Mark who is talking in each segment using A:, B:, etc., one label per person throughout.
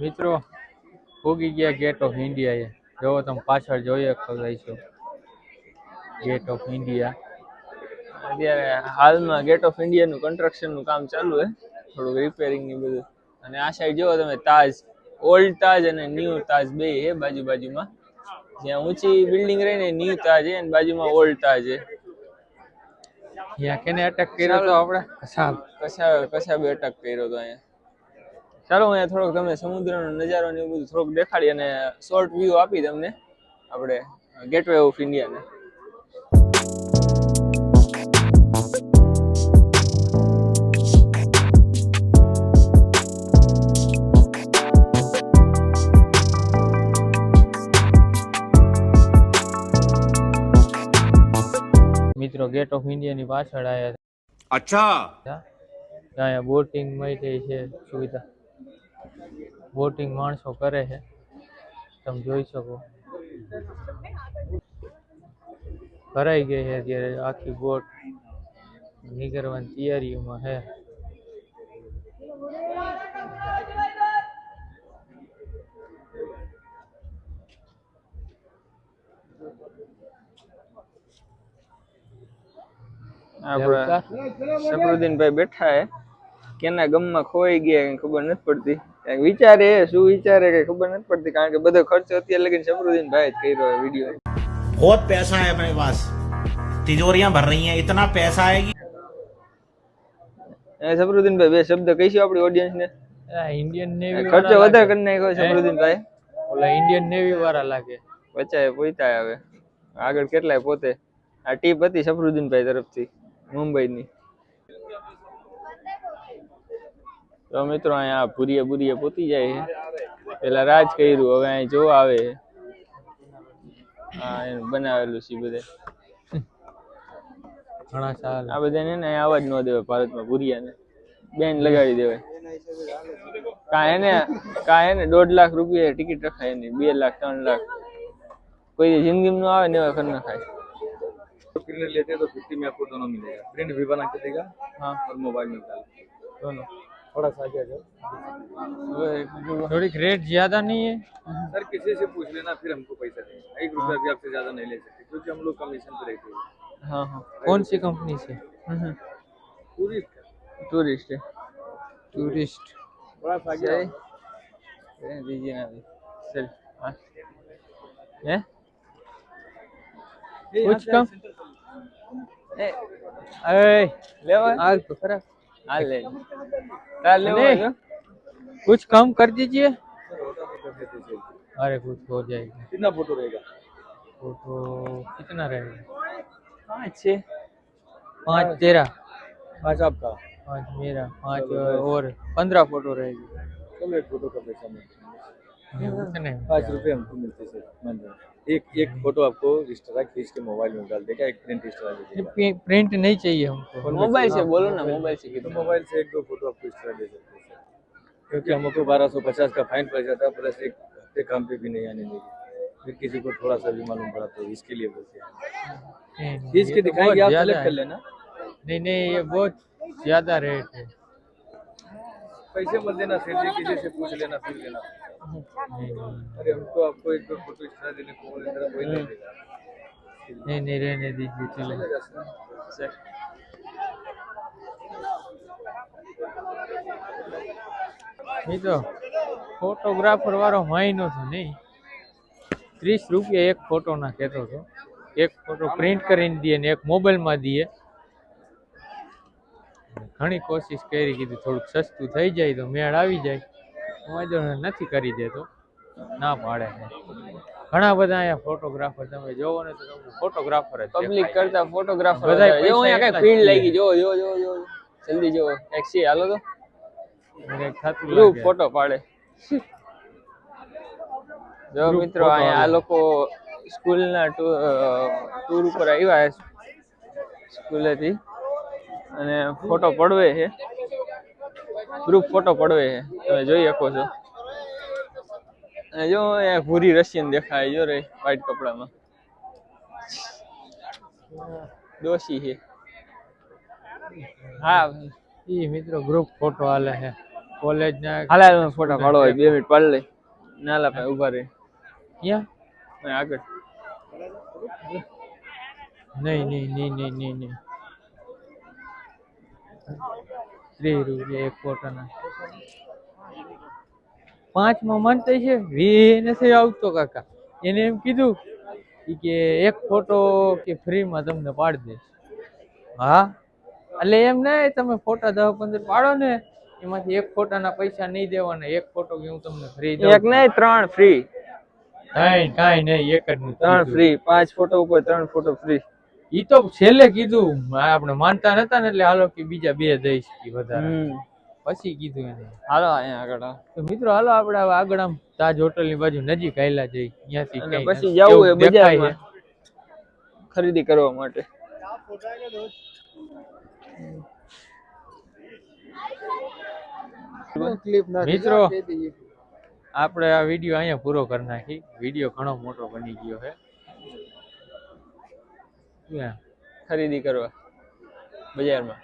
A: મિત્રો ભૂગી ગયા gate of India એ. જોવો તમે પાછળ જોઈએ શકો ગેટ ઓફ ઇન્ડિયા
B: અત્યારે હાલમાં ગેટ ઓફ ઇન્ડિયાનું કન્સ્ટ્રક્શનનું કામ ચાલુ છે થોડુંક રિપેરિંગ ને બધું. અને આ સાઈડ જુઓ તમે તાજ ઓલ્ડ તાજ અને ન્યૂ તાજ બે છે બાજુ બાજુમાં. જ્યાં ઊંચી બિલ્ડિંગ રહી ને ન્યૂ તાજ છે અને બાજુમાં ઓલ્ડ તાજ છે
A: ત્યાં કેને અટક કર્યો તો આપણે? કસાબ
B: કસા કસા અટક કર્યો હતો અહીંયા? ચાલો હું થોડોક તમને સમુદ્રનો નજારો ને એવું બધું થોડુંક દેખાડી અને શોર્ટ વ્યૂ આપી તમને આપણે ગેટવે ઓફ ઇન્ડિયાને
A: મિત્રો ગેટ ઓફ ઇન્ડિયાની પાછળ આવ્યા અચ્છા અહીંયા બોટિંગ મળી છે સુવિધા બોટિંગ માણસો કરે છે તમે જોઈ શકો ભરાઈ ગઈ છે અત્યારે આખી બોટ નીકળવાની તૈયારીઓમાં છે
B: આપણે સફરુદ્દીનભાઈ બેઠા હે કેના ગમમાં ખોઈ ગયા કઈ ખબર નથી પડતી કાંઈક વિચારે હે, શું વિચારે કઈ ખબર નથી પડતી કારણ કે બધો ખર્ચો અત્યારે લગીને સફરુદ્દીનભાઈ જ કર્યો હોય વિડીયો
C: बहुत पैसा है अपने पास तिजोरियां भर रही हैं इतना पैसा है कि
B: એ સફરુદ્દીનભાઈ બે શબ્દ કહીશું આપણી ઓડિયન્સ ને
A: ઇન્ડિયન નેવી
B: ખર્ચો વધારે કરી નાખ્યો સફરુદ્દીનભાઈ
A: ઓલા ઇન્ડિયન નેવી વાળા લાગે
B: બચાએ પોઈતા હવે આગળ કેટલાય પોતે આ ટીપ હતી સફરુદ્દીનભાઈ તરફથી મુંબઈની તો મિત્રો અહીંયા ભૂરીએ ભૂરીએ પોતી જાય છે પેલા રાજ કર્યું હવે અહીં જોવા આવે છે હા એનું બનાવેલું છે બધે
A: ઘણા સાલ
B: આ બધાને ને અહીંયા આવવા જ ન દેવાય ભારતમાં ભૂરિયાને બેન લગાડી દેવાય કા એને કા એને દોઢ લાખ રૂપિયા ટિકિટ રખાય એની બે લાખ ત્રણ લાખ કોઈ જિંદગીમાં ન આવે ને એવા કરી નખાય
D: प्रिंट लेते हैं तो फिफ्टी में आपको दोनों मिलेगा प्रिंट भी बना के देगा
B: हाँ
D: और मोबाइल में डाल
B: दोनों
D: थोड़ा सा आगे आ जाओ।
A: थोड़ी रेट ज़्यादा नहीं है।
D: सर किसी से पूछ लेना फिर हमको पैसा देंगे एक रुपया भी आपसे ज़्यादा नहीं ले सकते क्योंकि हम लोग कमीशन पे रहते हैं।
B: हाँ हाँ।
A: कौन सी कंपनी से?
D: पूरी
B: टूरिस्ट है।
A: टूरिस्ट
D: थोड़ा सा आगे
B: दीजिए ना अभी। चल हाँ।
A: कुछ कम?
B: अरे। लेवा
A: आग तो खराब?
B: हाँ ले। तार लेवा
A: नहीं। कुछ कम कर दीजिए। अरे कुछ हो जाएगा।
D: कितना फ़ोटो रहेगा?
A: फ़ोटो कितना रहेगा?
B: पाँच छः
A: पाँच तेरह।
D: पाँच आपका?
A: पाँच मेरा पाँच और पंद्रह फ़ोटो रहेगी।
D: फ़ोटो का पैसा मिलता पाँच रुपये हमको मिलते सर। एक एक फ़ोटो आपको एक्स्ट्रा खींच के मोबाइल में डाल देगा एक प्रिंट एक्स्ट्रा दे
A: प्रिंट नहीं चाहिए हमको।
B: मोबाइल से बोलो ना मोबाइल से
D: तो मोबाइल से एक दो फ़ोटो आपको एक्स्ट्रा दे सकते हैं क्योंकि हमको बारह सौ पचास का फाइन पड़ जाता है प्लस एक हफ़्ते काम पे भी नहीं आने देगी। फिर किसी को थोड़ा सा भी मालूम पड़ा तो इसके लिए बोलते हैं खींच के
A: तो
D: दिखाएँगे आप सेलेक्ट कर लेना।
A: नहीं नहीं ये बहुत ज़्यादा रेट है।
D: पैसे मत देना फिर जी किसी से पूछ लेना फिर लेना
A: नहीं, नहीं,
D: अरे हमको आपको एक दो फोटो एक्स्ट्रा देने को बोले कोई नहीं देगा
A: नहीं नहीं रहने दीजिए चलो
D: चलेगा सर
B: सर
A: એ તો ફોટોગ્રાફર વાળો મહિનો છે નહીં ત્રીસ રૂપિયા એક ફોટોના કહેતો હતો એક ફોટો પ્રિન્ટ કરીને દઈએ ને એક મોબાઈલમાં દઈએ ઘણી કોશિશ કરી કીધું થોડુંક સસ્તું થઈ જાય તો મેળ આવી જાય. વાંધો નથી કરી દેતો. ના પાડે છે. ઘણા બધા અહીંયા ફોટોગ્રાફર તમે જોવો ને તો તમને ફોટોગ્રાફર જ
B: પબ્લિક કરતા ફોટોગ્રાફર
A: બધા
B: જો અહીંયા કઈ ભીડ લાગી. જો જો જો જો જલ્દી જો ટેક્સી હાલો તો.
A: મને
B: ગ્રુપ ફોટો પાડે. જો મિત્રો અહીંયા આ. લોકો સ્કૂલના ટૂર ઉપર આવ્યા સ્કૂલેથી અને ફોટો પડવે છે. ગ્રુપ ફોટો પડવે છે. તમે જોઈ શકો છો. અને જો અહીંયા ભૂરી રશિયન દેખાય જો રે વ્હાઈટ કપડામાં. દોશી છે. હા
A: એ મિત્રો ગ્રુપ ફોટો હાલે છે. કોલેજ ના
B: હાલે ફોટો પાડો બે મિનિટ પાડી લે. નાલા ભાઈ ઊભા રહે
A: ક્યાં?
B: આગળ.
A: નહીં નહીં નહીં નહીં નહીં નહીં. ત્રીસ રૂપિયા એક ફોટાના પાંચમાં માનતા છે. વી નથી આવતો કાકા. એને એમ કીધું કે એક ફોટો કે ફ્રીમાં તમને પાડી દઈશ. હા? એટલે એમ નહીં તમે ફોટા દસ પંદર પાડો ને એમાંથી એક ફોટાના પૈસા નહીં દેવાના. એક ફોટો કે હું તમને ફ્રી દઉં.
B: એક નહીં ત્રણ ફ્રી
A: કાંઈ કાંઈ નહીં એક જ
B: ત્રણ ફ્રી પાંચ ફોટો ઉપર ત્રણ ફોટો ફ્રી
A: ઈ તો છેલ્લે કીધું આપણે માનતા નતા ને એટલે હાલો કે બીજા બે દઈશ વધારે. પછી કીધું એને.
B: હાલો અહીંયા આગળ.
A: તો મિત્રો હાલો આપણે આગળ આમ તાજ હોટલની બાજુ નજીક આયલા જઈ. ત્યાંથી
B: પછી જવું
A: એ
B: બજારમાં. ખરીદી કરવા માટે.
A: મિત્રો આપણે આ વીડિયો અહીંયા પૂરો કરી નાખી. વીડિયો ઘણો મોટો બની ગયો છે?
B: ખરીદી કરવા. બજારમાં.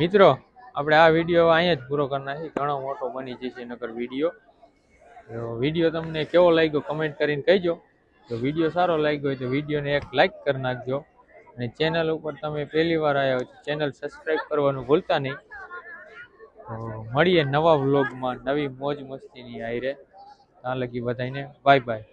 A: મિત્રો આપણે આ વીડિયો અહીંયા જ પૂરો કરી નાખી. ઘણો મોટો બની જશે નકર વીડિયો. વીડિયો તમને કેવો લાગ્યો કમેન્ટ કરીને કહીજો. જો વીડિયો સારો લાગ્યો હોય તો વિડીયોને એક લાઇક કરી નાખજો. અને ચેનલ ઉપર તમે પહેલી વાર આવ્યા હોય તો ચેનલ સબસ્ક્રાઈબ કરવાનું ભૂલતા નહીં. તો મળીએ નવા વ્લોગમાં. નવી મોજ મસ્તીની આયરે. ત્યાં લગી બધાને બાય બાય.